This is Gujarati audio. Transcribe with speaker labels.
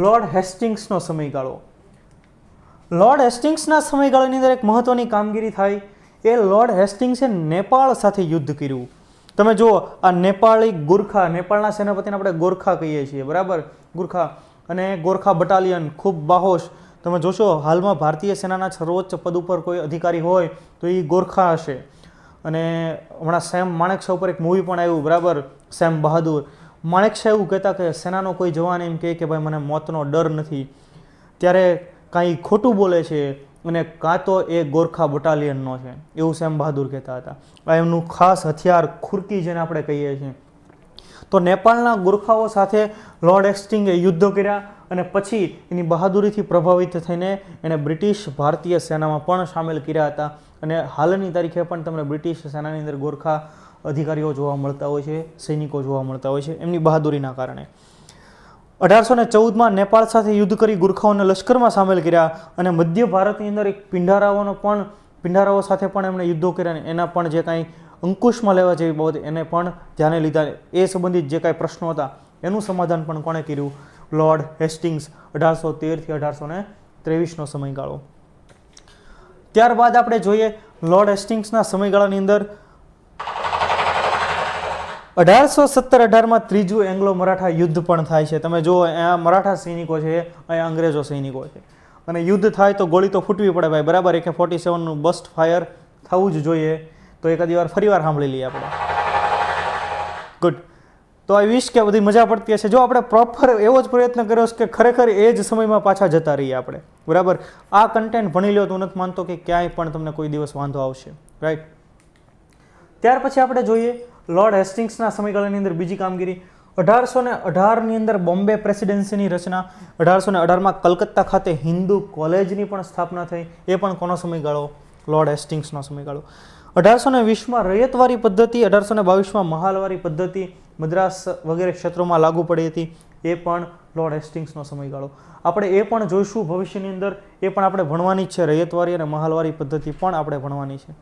Speaker 1: લોર્ડ હેસ્ટિંગ્સનો સમયગાળો. લોર્ડ હેસ્ટિંગ્સના સમયગાળાની અંદર એક મહત્ત્વની કામગીરી થાય એ લોર્ડ હેસ્ટિંગ્સે નેપાળ સાથે યુદ્ધ કર્યું. તમે જુઓ, આ નેપાળી ગુરખા, નેપાળના સેનાપતિને આપણે ગોરખા કહીએ છીએ, બરાબર? ગુરખા અને ગોરખા બટાલિયન ખૂબ બાહોશ. તમે જોશો, હાલમાં ભારતીય સેનાના સર્વોચ્ચ પદ ઉપર કોઈ અધિકારી હોય, તો એ ગોરખા હશે. અને હમણાં સેમ માણેકશા ઉપર એક મૂવી પણ આવ્યું, બરાબર? સેમ બહાદુર. માણેકશા એવું કહેતા કે સેનાનો કોઈ જવાન એમ કહે કે ભાઈ મને મોતનો ડર નથી. ત્યારે કાંઈ ખોટું બોલે છે અને કાં તો એ ગોરખા બટાલિયનનો છે. એવું સેમ બહાદુર કહેતા હતા. આ એમનું ખાસ હથિયાર ખુરકી જેને આપણે કહીએ છીએ. તો નેપાળના ગોરખાઓ સાથે લોર્ડ એસ્ટિંગે યુદ્ધ કર્યા અને પછી એની બહાદુરીથી પ્રભાવિત થઈને એણે બ્રિટિશ ભારતીય સેનામાં પણ સામેલ કર્યા હતા. અને હાલની તારીખે પણ તમને બ્રિટિશ સેનાની અંદર ગોરખા અધિકારીઓ જોવા મળતા હોય છે, સૈનિકો જોવા મળતા હોય છે, એમની બહાદુરીના કારણે. અઢારસો ને ચૌદમાં નેપાળ સાથે યુદ્ધ કરી ગુરખાઓને લશ્કરમાં સામેલ કર્યા અને મધ્ય ભારતની અંદર એક પિંડારાઓનો પણ પિંડારાઓ સાથે પણ એમણે યુદ્ધો કર્યા અને એના પણ જે કાંઈ અંકુશમાં લેવા જેવી બાબત એને પણ ધ્યાને લીધા. એ સંબંધિત જે કાંઈ પ્રશ્નો હતા, એનું સમાધાન પણ કોણે કર્યું? લોર્ડ હેસ્ટિંગ્સ અઢારસો તેરથી અઢારસો ને ત્રેવીસનો સમયગાળો. ત્યારબાદ આપણે જોઈએ લોર્ડ હેસ્ટિંગ્સના સમયગાળાની અંદર અઢારસો સત્તર અઢારમાં ત્રીજું એંગ્લો મરાઠા યુદ્ધ પણ થાય છે. તમે જુઓ, અહીંયા મરાઠા સૈનિકો છે, અહીંયા અંગ્રેજો સૈનિકો છે. અને યુદ્ધ થાય તો ગોળી તો ફૂટવી પડે ભાઈ, બરાબર? એકે ફોર્ટી સેવનનું બસ્ટ ફાયર થવું જ જોઈએ. તો એકાદી વાર ફરી વાર સાંભળી લઈએ આપણે. ગુડ તો આઈ વિશ કે બધી મજા પડતી હશે. જો આપણે પ્રોપર એવો જ પ્રયત્ન કર્યો છે કે ખરેખર એ જ સમયમાં પાછા જતા રહીએ આપણે. બરાબર? આ કન્ટેન્ટ ભણી લો તો નથી માનતો કે ક્યાંય પણ તમને કોઈ દિવસ વાંધો આવશે. રાઈટ ત્યાર પછી આપણે જોઈએ લોર્ડ હેસ્ટિંગ્સના સમયગાળાની અંદર બીજી કામગીરી. અઢારસો ને અઢારની અંદર બોમ્બે પ્રેસિડેન્સીની રચના અઢારસો ને અઢારમાં કલકત્તા ખાતે હિન્દુ કોલેજની પણ સ્થાપના થઈ. એ પણ કોનો સમયગાળો? લોર્ડ હેસ્ટિંગ્સનો સમયગાળો. અઢારસો ને વીસમાં રૈયતવારી પદ્ધતિ અઢારસો ને બાવીસમાં મહાલવારી પદ્ધતિ, મદ્રાસ વગેરે ક્ષેત્રોમાં લાગુ પડી હતી. એ પણ લોર્ડ હેસ્ટિંગ્સનો સમયગાળો. આપણે એ પણ જોઈશું ભવિષ્યની અંદર. એ પણ આપણે ભણવાની જ છે. રૈયતવારી અને મહાલવારી પદ્ધતિ પણ આપણે ભણવાની છે.